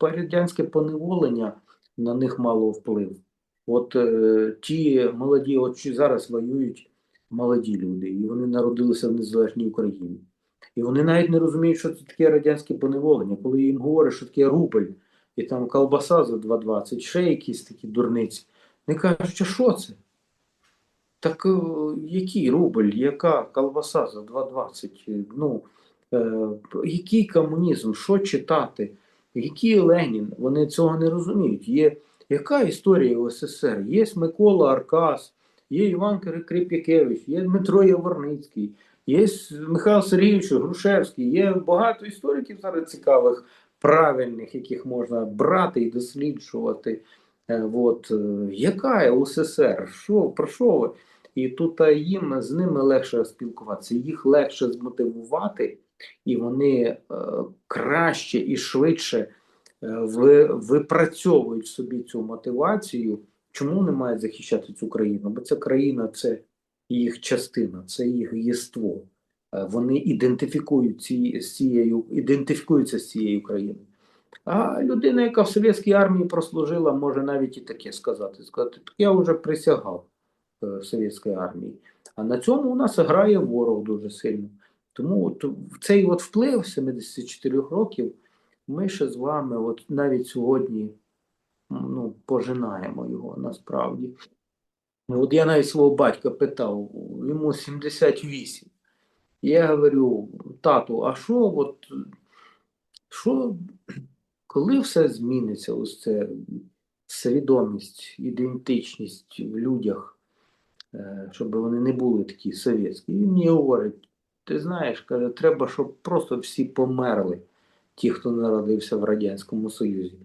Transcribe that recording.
радянське поневолення на них мало вплив. От е, ті молоді, от зараз воюють молоді люди, і вони народилися в незалежній Україні. І вони навіть не розуміють, що це таке радянське поневолення. Коли їм говорять, що таке рубль, і там колбаса за 2,20, ще якісь такі дурниці. Вони кажуть, а що це? Так е, який рубль, яка колбаса за 2,20? Ну, е, який комунізм, що читати? Який Ленін? Вони цього не розуміють. Є яка історія в СССР? Є Микола Аркас, є Іван Крип'якевич, є Дмитро Яворницький, є Михайло Сергійович Грушевський, є багато істориків зараз цікавих, правильних, яких можна брати і досліджувати. Е, От, е, яка УССР? Що, про що ви? І тут їм з ними легше спілкуватися, їх легше змотивувати, і вони е, краще і швидше е, випрацьовують собі цю мотивацію. Чому вони мають захищати цю країну? Бо ця країна це їх частина, це їх єство. Е, Вони ідентифікують ці, з цією, ідентифікуються з цією країною. А людина, яка в совєтській армії прослужила, може навіть і таке сказати. Сказати, так я вже присягав в совєтській армії. А на цьому у нас грає ворог дуже сильно. Тому от цей от вплив 74 років ми ще з вами, от навіть сьогодні, ну, пожинаємо його насправді. От я навіть свого батька питав, йому 78. Я говорю, тату, а що, от, що, коли все зміниться, ось це свідомість, ідентичність в людях, е, щоб вони не були такі совєтські. Він мені говорить, ти знаєш, каже, треба, щоб просто всі померли, ті, хто народився в Радянському Союзі.